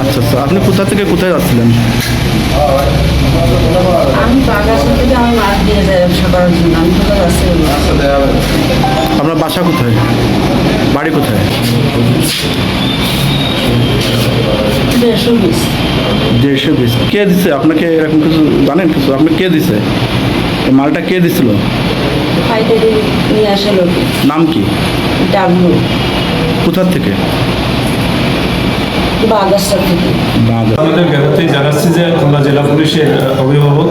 আচ্ছা আচ্ছা আপনি কোথা থেকে কোথায় যাচ্ছিলেন? আপনার বাসা কোথায়? বাড়ি কোথায়? দেড়শো বিশ কে দিছে? আপনাকে এরকম কিছু জানেন কিছু? আপনি কে দিছে? মালটা কে দিছিল? নাম কি? কোথার থেকে? বাগাসটা থেকে। আমাদের জ্ঞাতাতেই জানাচ্ছি যে খুলনা জেলা পুলিশের অভিভাবক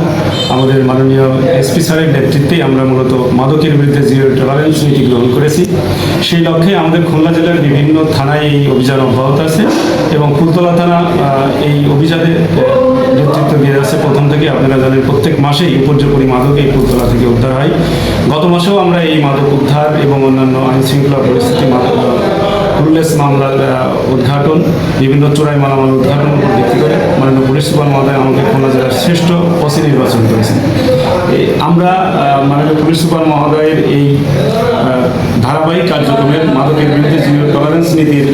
আমাদের মাননীয় এসপি স্যারের নেতৃত্বেই আমরা মূলত মাদকের বিরুদ্ধে জিরো টলারেন্স নীতি গ্রহণ করেছি। সেই লক্ষ্যে আমাদের খুলনা জেলার বিভিন্ন থানায় এই অভিযান অব্যাহত আছে এবং ফুলতলা থানা এই অভিযানে নেতৃত্ব দিয়ে যাচ্ছে প্রথম থেকে আপনারা জানেন প্রত্যেক মাসেই উপর্যপরি মাদক এই ফুলতলা থেকে উদ্ধার হয়। গত মাসেও আমরা এই মাদক উদ্ধার এবং অন্যান্য আইন শৃঙ্খলা পরিস্থিতি মাদক রুলেস মামলার উদ্ঘাটন, বিভিন্ন চোরাই মালামাল উদ্ঘাটনের উপর ভিত্তি করে মাননীয় পুলিশ সুপার মহোদয় আমাকে খুলনা জেলার শ্রেষ্ঠ ওসি নির্বাচন করেছেন। আমরা মাননীয় পুলিশ সুপার মহোদয়ের এই ধারাবাহিক কার্যক্রমের মাদকের বিরুদ্ধে জিরো টলারেন্স নীতির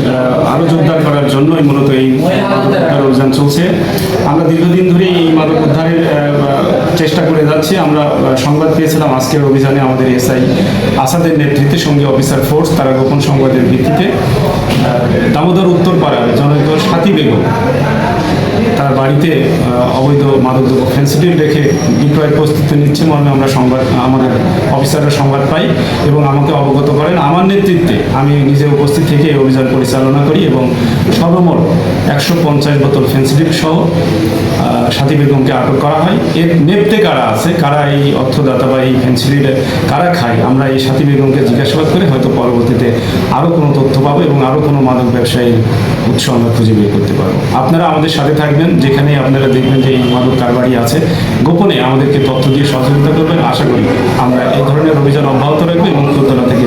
আরও জোরদার করার জন্যই মূলত এই মাদক উদ্ধার অভিযান চলছে। আমরা দীর্ঘদিন ধরে এই মাদক উদ্ধারের চেষ্টা করে যাচ্ছি। আমরা সংবাদ পেয়েছিলাম আজকের অভিযানে আমাদের এসআই আসাদের নেতৃত্বে সঙ্গে অফিসার ফোর্স, তারা গোপন সংবাদের ভিত্তিতে দামোদর উত্তরপাড়ার জনৈক সাথী বেগম। বাড়িতে অবৈধ মাদকদ্রব্য ফেন্সিডিল রেখে বিক্রয়ের প্রস্তুতি নিচ্ছে মর্মে আমরা সংবাদ, আমাদের অফিসাররা সংবাদ পাই এবং আমাকে অবগত করেন। আমার নেতৃত্বে আমি নিজে উপস্থিত থেকে এই অভিযান পরিচালনা করি এবং সর্বমোট একশো পঞ্চাশ বোতল ফেন্সিডিল সহ সাথী বেগমকে আটক করা হয়। এর নেপথ্যে কারা আছে? কারা এই অর্থদাতা বা এই ফেন্সিডিল কারা খায়? আমরা এই সাথী বেগমকে জিজ্ঞাসাবাদ করে হয়তো পরবর্তীতে আরও কোনো তথ্য পাবো এবং আরও কোনো মাদক ব্যবসায়ী উৎস আমরা খুঁজে বের করতে পারব। আপনারা আমাদের সাথে থাকবেন যেখানে আপনারা দেখবেন যে এই মাদক কারবারি আছে। গোপনে আমাদেরকে তথ্য দিয়ে সহযোগিতা করবেন। আশা করি আমরা এই ধরনের অভিযান অব্যাহত রাখব এবং ক্ষুদ্রতা থেকে